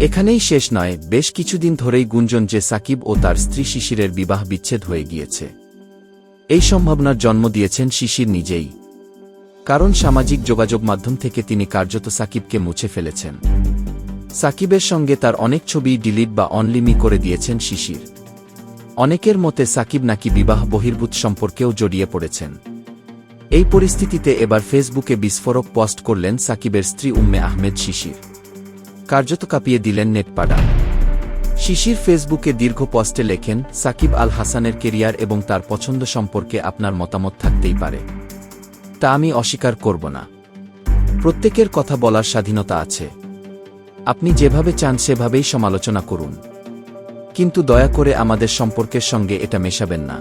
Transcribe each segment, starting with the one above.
এখানেই শেষ নয়, বেশ কিছুদিন ধরেই গুঞ্জন যে সাকিব ও তার স্ত্রী শিশিরের বিবাহ বিচ্ছেদ হয়ে গিয়েছে। এই সম্ভাবনার জন্ম দিয়েছেন শিশির নিজেই। কারণ সামাজিক যোগাযোগ মাধ্যম থেকে তিনি কার্যত সাকিবকে মুছে ফেলেছেন। সাকিবের সঙ্গে তার অনেক ছবি ডিলিট বা অনলিমি করে দিয়েছেন শিশির। অনেকের মতে সাকিব নাকি বিবাহ বহির্ভূত সম্পর্কেও জড়িয়ে পড়েছেন। এই পরিস্থিতিতে এবার ফেসবুকে বিস্ফোরক পোস্ট করলেন সাকিবের স্ত্রী উম্মে আহমেদ শিশির। কার্যত কাঁপিয়ে দিলেন নেটপাড়া। শিশির ফেসবুকে দীর্ঘ পোস্টে লেখেন, সাকিব আল হাসানের কেরিয়ার এবং তার পছন্দ সম্পর্কে আপনার মতামত থাকতেই পারে। তা আমি অস্বীকার করব না। প্রত্যেকের কথা বলার স্বাধীনতা আছে। আপনি যেভাবে চান সেভাবেই সমালোচনা করুন। কিন্তু দয়া করে আমাদের সম্পর্কের সঙ্গে এটা মেশাবেন না।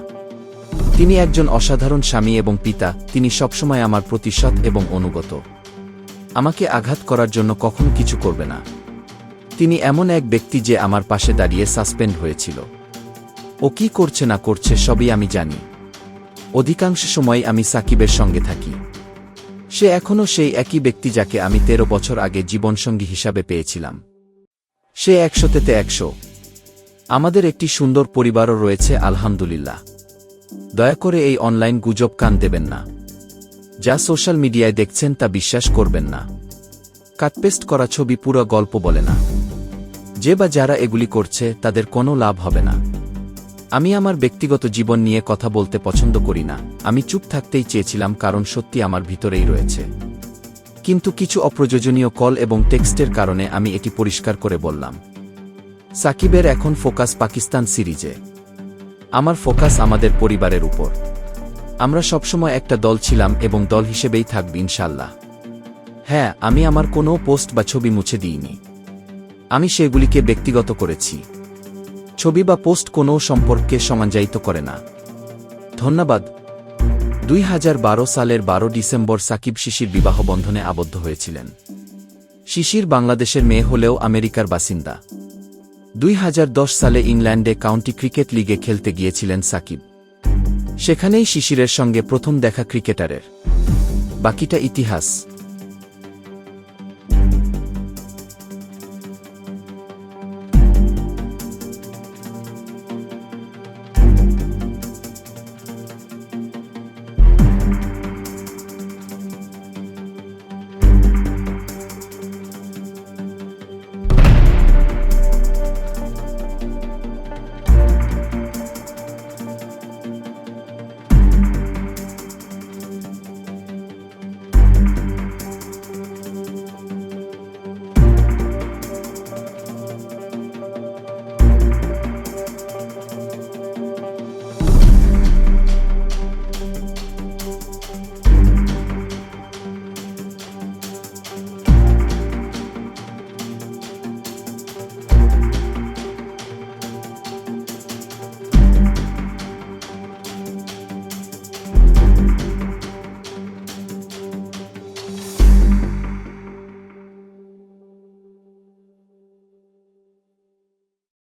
তিনি একজন অসাধারণ স্বামী এবং পিতা, তিনি সবসময় আমার প্রতি সৎ এবং অনুগত। আমাকে আঘাত করার জন্য কখনো কিছু করবে না। তিনি এমন এক ব্যক্তি যে আমার পাশে দাঁড়িয়ে সাসপেন্ড হয়েছিল। ও কি করছে না করছে সবই আমি জানি। অধিকাংশ সময় আমি সাকিবের সঙ্গে থাকি। সে এখনও সেই একই ব্যক্তি যাকে আমি তেরো বছর আগে জীবনসঙ্গী হিসাবে পেয়েছিলাম। সে একশোতেতে একশো। আমাদের একটি সুন্দর পরিবারও রয়েছে, আলহামদুলিল্লাহ। দয়া করে এই অনলাইন গুজব কান দেবেন না। যা সোশ্যাল মিডিয়ায় দেখছেন তা বিশ্বাস করবেন না। কাটপেস্ট করা ছবি পুরো গল্প বলে না। যে বা যারা এগুলি করছে, তাদের কোনো লাভ হবে না। আমি আমার ব্যক্তিগত জীবন নিয়ে কথা বলতে পছন্দ করি না। আমি চুপ থাকতেই চেয়েছিলাম কারণ সত্যি আমার ভিতরেই রয়েছে। কিন্তু কিছু অপ্রয়োজনীয় কল এবং টেক্সটের কারণে আমি এটি পরিষ্কার করে বললাম। সাকিবের এখন ফোকাস পাকিস্তান সিরিজে। আমার ফোকাস আমাদের পরিবারের উপর। আমরা সবসময় একটা দল ছিলাম এবং দল হিসেবেই থাকব ইনশাল্লাহ হ্যাঁ আমি আমার কোনো পোস্ট বা ছবি মুছে দিইনি। আমি সেগুলিকে ব্যক্তিগত করেছি। ছবি বা পোস্ট কোনো সম্পর্ককে সমাঞ্জায়িত করে না। ধন্যবাদ। দুই হাজার বারো সালের বারো ডিসেম্বর সাকিব শিশির বিবাহ বন্ধনে আবদ্ধ হয়েছিলেন। শিশির বাংলাদেশের মেয়ে হলেও আমেরিকার বাসিন্দা। দুই হাজার দশ সালে ইংল্যান্ডে কাউন্টি ক্রিকেট লিগে খেলতে গিয়েছিলেন সাকিব। সেখানেই শিশিরের সঙ্গে প্রথম দেখা ক্রিকেটারের। বাকিটা ইতিহাস।